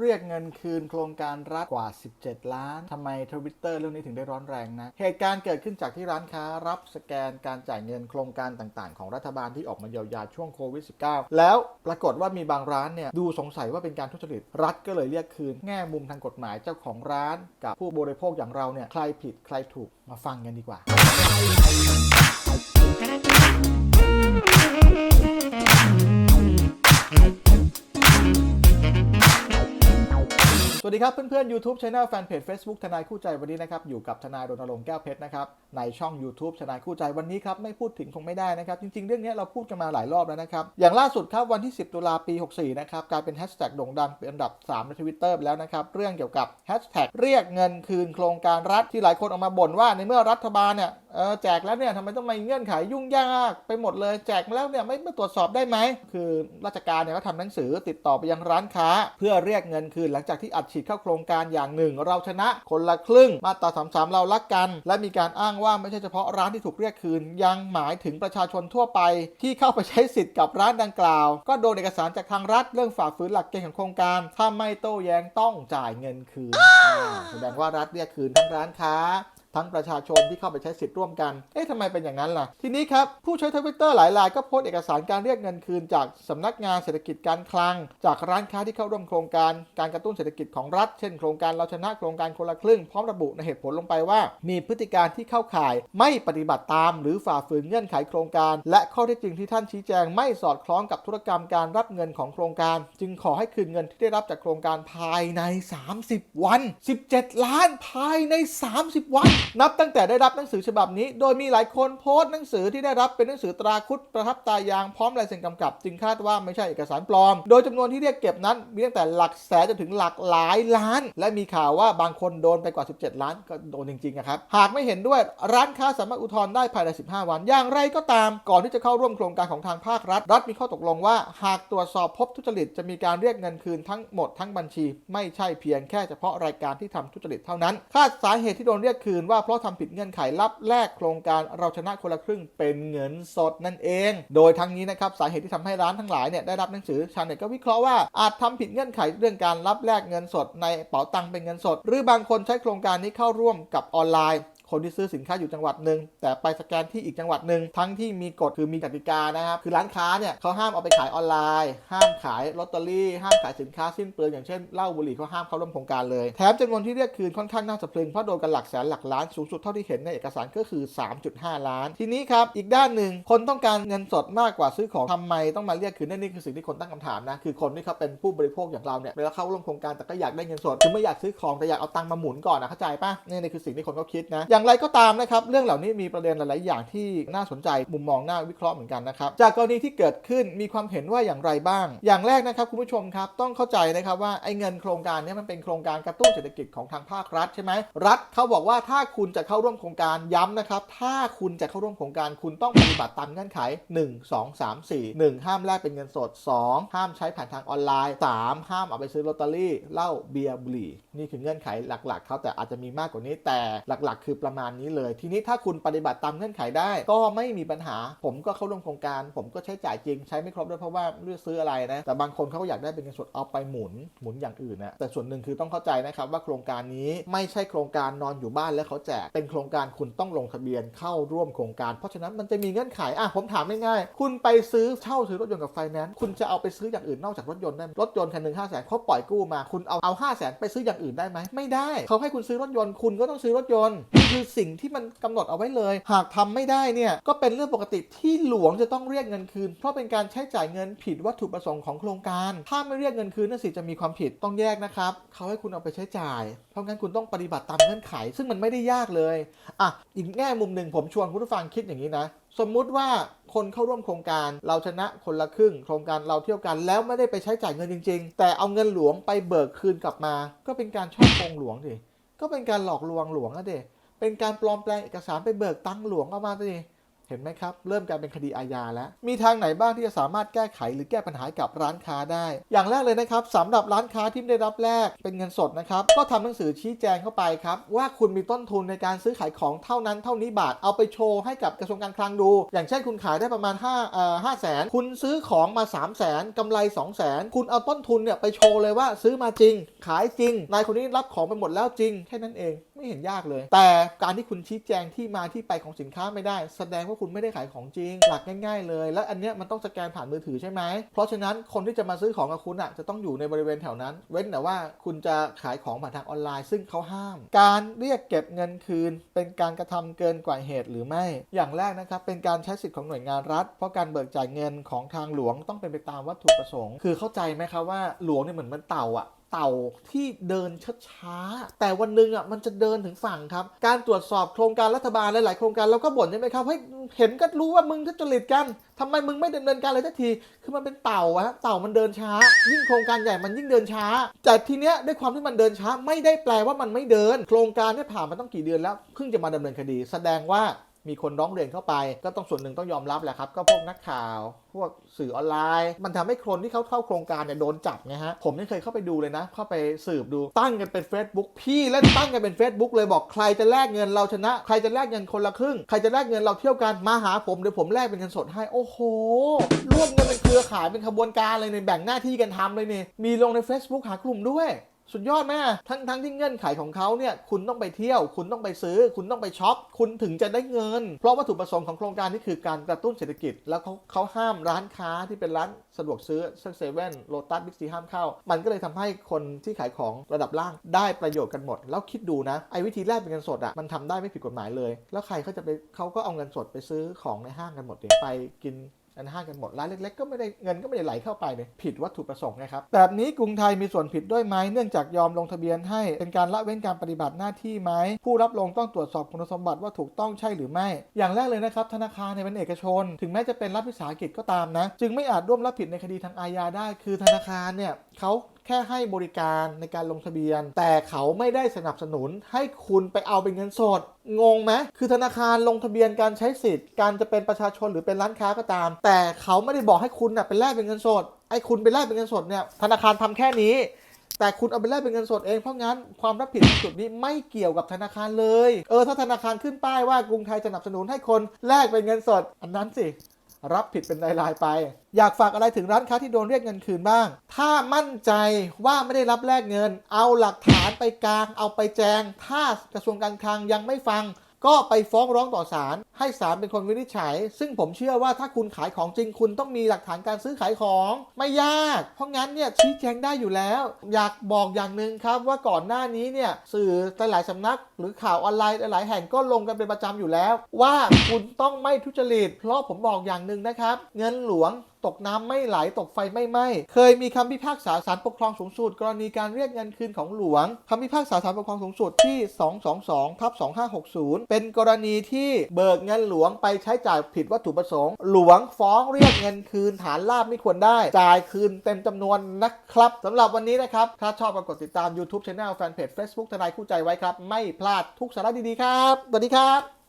เรียกเงินคืนโครงการรัฐกว่า 17 ล้าน ทำไมทวิตเตอร์เรื่องนี้ถึงได้ร้อนแรงนะ เหตุการณ์เกิดขึ้นจากที่ร้านค้ารับสแกนการจ่ายเงินโครงการต่างๆ ของรัฐบาลที่ออกมาเยียวยาช่วงโควิด -19 แล้วปรากฏว่ามีบางร้านเนี่ยดูสงสัยว่าเป็นการทุจริต รัฐก็เลยเรียกคืน แง่มุมทางกฎหมายเจ้าของร้าน กับผู้บริโภคอย่างเราเนี่ยใครผิดใครถูกมาฟังกันดีกว่า สวัสดีครับเพื่อนๆ YouTube Channel Fanpage Facebook ทนายคู่ใจวันนี้นะครับอยู่กับทนายรณรงค์แก้วเพชรนะครับในช่อง YouTube ทนายคู่ใจวันนี้ครับไม่พูดถึงคงไม่ได้นะครับจริงๆ เรื่องนี้เราพูดกันมาหลายรอบแล้วนะครับอย่างล่าสุดครับวันที่ 10 ตุลาปี 64 นะครับกลายเป็นแฮชแท็กโด่งดังเป็นอันดับ 3 ในทวิตเตอร์แล้วนะครับเรื่องเกี่ยวกับแฮชแท็กเรียกเงินคืนโครงการรัฐที่หลายคนออกมาบ่นว่าในเมื่อรัฐบาลเนี่ย เออแจกแล้วเนี่ยทำไมต้องมาเงื่อนไขยุ่งยากไปหมดเลย แจกมาแล้วเนี่ยไม่ม่ตรวจสอบได้ไหม คือราชการเนี่ยก็ทำหนังสือติดต่อไปยังร้านค้า เพื่อเรียกเงินคืนหลังจากที่อัดฉีดเข้าโครงการอย่างหนึ่ง เราชนะคนละครึ่งมาตราสามสามเรารักกัน และมีการอ้างว่าไม่ใช่เฉพาะร้านที่ถูกเรียกคืน ยังหมายถึงประชาชนทั่วไป ที่เข้าไปใช้สิทธิ์กับร้านดังกล่าว ก็โดนเอกสารจากทางรัฐเรื่องฝ่าฝืนหลักเกณฑ์ของโครงการ ถ้าไม่โต้แย้งต้องจ่ายเงินคืนแสดงว่ารัฐเรียกคืนทั้งร้านค้า ทั้งประชาชนที่เข้าไปใช้สิทธิ์ร่วมกัน เอ๊ะทำไมเป็นอย่างนั้นล่ะ ทีนี้ครับ ผู้ใช้ทวิตเตอร์หลายรายก็โพสต์เอกสารการเรียกเงินคืน จากสำนักงานเศรษฐกิจการคลัง จากร้านค้าที่เข้าร่วมโครงการ การกระตุ้นเศรษฐกิจของรัฐ เช่นโครงการเราชนะโครงการคนละครึ่ง พร้อมระบุในเหตุผลลงไปว่า มีพฤติการที่เข้าข่าย ไม่ปฏิบัติตาม หรือฝ่าฝืนเงื่อนไขโครงการ และข้อเท็จจริงที่ท่านชี้แจง ไม่สอดคล้องกับธุรกรรมการรับเงินของโครงการ จึงขอให้คืนเงินที่ได้รับจากโครงการภายใน 30 วัน 17 ล้านภายใน 30 วัน นับตั้งแต่ได้รับหนังสือฉบับนี้ โดยมีหลายคนโพสต์หนังสือที่ได้รับเป็นหนังสือตราคุดประทับตายางพร้อมลายเซ็นกำกับ จึงคาดว่าไม่ใช่เอกสารปลอม โดยจำนวนที่เรียกเก็บนั้นมีตั้งแต่หลักแสนจนถึงหลักหลายล้าน และมีข่าวว่าบางคนโดนไปกว่า 17 ล้านก็โดนจริงๆอะครับหากไม่เห็นด้วยร้านค้าสามารถอุทธรณ์ได้ภายใน 15 วัน อย่างไรก็ตาม ก่อนที่จะเข้าร่วมโครงการของทางภาครัฐ รัฐมีข้อตกลงว่า หากตรวจสอบพบทุจริตจะมีการเรียกเงินคืนทั้งหมดทั้งบัญชี ไม่ใช่เพียงแค่เฉพาะรายการที่ทำทุจริตเท่านั้น คาดสาเหตุที่โดนเรียกคืนว่าเพราะทำผิดเงื่อนไขรับแลกโครงการเราชนะคนละครึ่งเป็นเงินสดนั่นเอง โดยทั้งนี้นะครับสาเหตุที่ทำให้ร้านทั้งหลายเนี่ยได้รับหนังสือชาวเน็ตก็วิเคราะห์ว่าอาจทำผิดเงื่อนไขเรื่องการรับแลกเงินสดในเป๋าตังค์เป็นเงินสด หรือบางคนใช้โครงการนี้เข้าร่วมกับออนไลน์ คนที่ซื้อสินค้าอยู่จังหวัดหนึ่งแต่ไปสแกนที่อีกจังหวัดหนึ่งทั้งที่มีกฎคือมีกติกานะครับคือร้านค้าเนี่ยเขาห้ามเอาไปขายออนไลน์ ห้ามขายลอตเตอรี่ ห้ามขายสินค้าสิ้นเปลืองอย่างเช่นเหล้าบุหรี่เขาห้ามเข้าร่วมโครงการเลยแถมจำนวนที่เรียกคืนค่อนข้างน่าสะพรึงเพราะโดนกันหลักแสนหลักล้านสูงสุดเท่าที่เห็นในเอกสารก็คือ 3.5 ล้าน ทีนี้ครับอีกด้านหนึ่งคนต้องการเงินสดมากกว่าซื้อของทำไมต้องมาเรียกคืนนั่นนี่คือสิ่งที่คนตั้งคำถามนะคือคนที่เขาเป็นผู้บริโภคอย่างเราเนี่ยเวลาเข้าร่วมโครงการแต่ก็อยากได้เงินสดคือไม่อยากซื้อของแต่อยากเอาตังค์มาหมุนก่อนนะเข้าใจปะนี่นี่คือสิ่งที่คนเขาคิดนะอย่างไรก็ตามนะครับเรื่องเหล่านี้มีประเด็นหลาย ๆ อย่างที่น่าสนใจมุมมองน่าวิเคราะห์เหมือนกันนะครับจากกรณีที่เกิดขึ้นมีความเห็นว่าอย่างไรบ้าง อย่างแรกนะครับคุณผู้ชมครับต้องเข้าใจนะครับว่าไอ้เงินโครงการนี้มันเป็นโครงการกระตุ้นเศรษฐกิจของทางภาครัฐใช่ไหมรัฐเขาบอกว่าถ้าคุณจะเข้าร่วมโครงการย้ำนะครับถ้าคุณจะเข้าร่วมโครงการคุณต้องปฏิบัติตามเงื่อนไข 1 2 3 4 1 ห้ามแลกเป็นเงินสด 2 ห้ามใช้ผ่านทางออนไลน์ 3 ห้ามเอาไปซื้อลอตเตอรี่เหล้าเบียร์บุหรี่นี่คือเงื่อนไขหลัก ๆเขาแต่อาจจะมีมากกว่านี้แต่หลัก ๆ คือประมาณนี้เลย ทีนี้ถ้าคุณปฏิบัติตามเงื่อนไขได้ ก็ไม่มีปัญหา ผมก็เข้าร่วมโครงการ ผมก็ใช้จ่ายจริงใช้ไม่ครบด้วยเพราะว่าไม่รู้จะซื้ออะไรนะ แต่บางคนเขาอยากได้เป็นเงินสดเอาไปหมุนหมุนอย่างอื่นนะแต่ส่วนหนึ่งคือต้องเข้าใจนะครับว่าโครงการนี้ไม่ใช่โครงการนอนอยู่บ้านแล้วเขาแจกเป็นโครงการคุณต้องลงทะเบียนเข้าร่วมโครงการ เพราะฉะนั้นมันจะมีเงื่อนไขอะผมถามง่ายๆคุณไปซื้อเช่าซื้อรถยนต์กับไฟแนนซ์คุณจะเอาไปซื้ออย่างอื่นนอกจากรถยนต์ได้รถยนต์คันหนึ่งห้าแสนเขาปล่อยกู้มา คุณเอาเอาห้าแสนไปซื้ออย่างอื่นได้ไหมไม่ได้เขาให้คุณซื้อรถยนต์คุณก็ต้องซื้อรถยนต์คือสิ่งที่มันกำหนดเอาไว้เลย หากทำไม่ได้เนี่ยก็เป็นเรื่องปกติที่หลวงจะต้องเรียกเงินคืน เพราะเป็นการใช้จ่ายเงินผิดวัตถุประสงค์ของโครงการ ถ้าไม่เรียกเงินคืนนั่นสิจะมีความผิดต้องแยกนะครับเขาให้คุณเอาไปใช้จ่าย เพราะงั้นคุณต้องปฏิบัติตามเงื่อนไข ซึ่งมันไม่ได้ยากเลยอะอีกแง่มุมหนึ่งผมชวนคุณผู้ฟังคิดอย่างนี้นะสมมุติว่าคนเข้าร่วมโครงการเราชนะคนละครึ่ง โครงการเราเที่ยวกันแล้วไม่ได้ไปใช้จ่ายเงินจริง ๆ แต่เอาเงินหลวงไปเบิกคืนกลับมา ก็เป็นการช่อโกงหลวงดิก็เป็นการหลอกลวงหลวงอะเด เป็นการปลอมแปลงเอกสารไปเบิกตังค์หลวงเอามาสิ เห็นไหมครับ เริ่มกลายเป็นคดีอาญาแล้ว มีทางไหนบ้างที่จะสามารถแก้ไขหรือแก้ปัญหากับร้านค้าได้ อย่างแรกเลยนะครับสำหรับร้านค้าที่ไได้รับแลกเป็นเงินสดนะครับ ก็ทำหนังสือชี้แจงเข้าไปครับ ว่าคุณมีต้นทุนในการซื้อขายของเท่านั้นเท่านี้บาทเอาไปโชว์ให้กับกระทรวงการคลังดู อย่างเช่นคุณขายได้ประมาณ5เอ่อ5แสนคุณซื้อของมา 3 0 0แสนกำไร 2 0 0แสนคุณเอาต้นทุนเนี่ยไปโชว์เลยว่าซื้อมาจริง ขายจริงนายคนนี้รับของไปหมดแล้วจริงแค่นั้นเองไม่เห็นยากเลย แต่การที่คุณชี้แจงที่มาที่ไปของสินค้าไม่ได้ แสดงว่าคุณไม่ได้ขายของจริง หลักง่าย ๆ เลย และอันเนี้ยมันต้องสแกนผ่านมือถือใช่ไหม เพราะฉะนั้นคนที่จะมาซื้อของกับคุณอะจะต้องอยู่ในบริเวณแถวนั้น เว้นแต่ว่าคุณจะขายของผ่านทางออนไลน์ ซึ่งเขาห้าม การเรียกเก็บเงินคืน เป็นการกระทำเกินกว่าเหตุหรือไม่ อย่างแรกนะครับเป็นการใช้สิทธิ์ของหน่วยงานรัฐ เพราะการเบิกจ่ายเงินของทางหลวงต้องเป็นไปตามวัตถุประสงค์ คือเข้าใจไหมครับว่าหลวงเนี่ยเหมือนมันเต่าอะ เต่าที่เดินช้าๆแต่วันหนึ่งอะมันจะเดินถึงฝั่งครับ การตรวจสอบโครงการรัฐบาลหลายๆโครงการเราก็บ่นใช่ไหมครับเฮ้ยเห็นก็รู้ว่ามึงทุจริตกันทำไมมึงไม่ดำเนินการเลยทันที คือมันเป็นเต่าอะฮะเต่ามันเดินช้า ยิ่งโครงการใหญ่มันยิ่งเดินช้า แต่ทีเนี้ยด้วยความที่มันเดินช้า ไม่ได้แปลว่ามันไม่เดิน โครงการเนี่ผ่านมาต้องกี่เดือนแล้วเพิ่งจะมาดำเนินคดี แสดงว่า มีคนร้องเรียนเข้าไป ก็ต้องส่วนหนึ่งต้องยอมรับแหละครับ ก็พวกนักข่าว พวกสื่อออนไลน์ มันทำให้คนที่เขาเข้าโครงการเนี่ยโดนจับไงฮะ ผมยังเคยเข้าไปดูเลยนะ เข้าไปสืบดู ตั้งกันเป็น Facebook พี่เล่นตั้งกันเป็น Facebook เลยบอกใครจะแลกเงินเราชนะ ใครจะแลกเงินคนละครึ่ง ใครจะแลกเงินเราเที่ยวกันมาหาผมเดี๋ยวผมแลกเป็นเงินสดให้ โอ้โหร่วมกันเป็นเครือข่ายเป็นขบวนการเลยในแบ่งหน้าที่กันทำเลยเนี่ยมีลงใน Facebook หากลุ่มด้วย สุดยอดไหมทั้งทั้งที่เงื่อนไขของเขาเนี่ยคุณต้องไปเที่ยว คุณต้องไปซื้อ คุณต้องไปช็อป คุณถึงจะได้เงิน เพราะวัตถุประสงค์ของโครงการนี้คือการกระตุ้นเศรษฐกิจ แล้วเขาเขาห้ามร้านค้าที่เป็นร้านสะดวกซื้อเซเว่นโลตัสบิ๊กซีห้ามเข้า มันก็เลยทำให้คนที่ขายของระดับล่างได้ประโยชน์กันหมด แล้วคิดดูนะ ไอ้วิธีแรกเป็นเงินสดอะมันทำได้ไม่ผิดกฎหมายเลย แล้วใครเขาจะไปเขาก็เอาเงินสดไปซื้อของในห้างกันหมดเลยไปกิน อันห้างกันหมดร้านเล็กๆก็ไม่ได้เงินก็ไม่ได้ไหลเข้าไปเนี่ยผิดวัตถุประสงค์นะครับแบบนี้กรุงไทยมีส่วนผิดด้วยไหมเนื่องจากยอมลงทะเบียนให้เป็นการละเว้นการปฏิบัติหน้าที่ไหมผู้รับลงต้องตรวจสอบคุณสมบัติว่าถูกต้องใช่หรือไม่ อย่างแรกเลยนะครับธนาคารเนี่ยเป็นเอกชน ถึงแม้จะเป็นรัฐวิสาหกิจก็ตามนะ จึงไม่อาจร่วมรับผิดในคดีทางอาญาได้ คือธนาคารเนี่ยเขาแค่ให้บริการในการลงทะเบียน แต่เขาไม่ได้สนับสนุนให้คุณไปเอาเป็นเงินสด งงไหมคือธนาคารลงทะเบียนการใช้สิทธิ์ การจะเป็นประชาชนหรือเป็นร้านค้าก็ตาม แต่เขาไม่ได้บอกให้คุณน่ะเป็นแลกเป็นเงินสดไอ้คุณไปแลกเป็นเงินสดเนี่ยธนาคารทำแค่นี้ แต่คุณเอาไปแลกเป็นเงินสดเองเพราะงั้นความรับผิดจุดนี้ไม่เกี่ยวกับธนาคารเลย เออถ้าธนาคารขึ้นป้ายว่ากรุงไทยสนับสนุนให้คนแลกเป็นเงินสด อันนั้นสิ รับผิดเป็นรายๆไป อยากฝากอะไรถึงร้านค้าที่โดนเรียกเงินคืนบ้าง ถ้ามั่นใจว่าไม่ได้รับแลกเงิน เอาหลักฐานไปกลาง เอาไปแจง ถ้ากระทรวงการคลังยังไม่ฟัง ก็ไปฟ้องร้องต่อศาลให้ศาลเป็นคนวินิจฉัย ซึ่งผมเชื่อว่าถ้าคุณขายของจริงคุณต้องมีหลักฐานการซื้อขายของ ไม่ยาก เพราะงั้นเนี่ยชี้แจงได้อยู่แล้ว อยากบอกอย่างหนึ่งครับว่าก่อนหน้านี้เนี่ยสื่อหลายๆสำนัก หรือข่าวออนไลน์หลาย ๆ แห่งก็ลงกันเป็นประจำอยู่แล้ว ว่าคุณต้องไม่ทุจริต เพราะผมบอกอย่างหนึ่งนะครับ เงินหลวง ตกน้ำไม่ไหลตกไฟไม่ไหม้เคยมีคำพิพากษาศาลปกครองสูงสุด กรณีการเรียกเงินคืนของหลวงคำพิพากษาศาลปกครองสูงสุดที่ 222ทับ2560 เป็นกรณีที่เบิกเงินหลวงไปใช้จ่ายผิดวัตถุประสงค์ หลวงฟ้องเรียกเงินคืนฐานลาบไม่ควรได้ จ่ายคืนเต็มจำนวนนะครับสำหรับวันนี้นะครับ ถ้าชอบก็กดติดตาม YouTube Channel แฟนเพจ Facebook ทนายคู่ใจไว้ครับ ไม่พลาดทุกสาระดีๆครับ สวัสดีครับ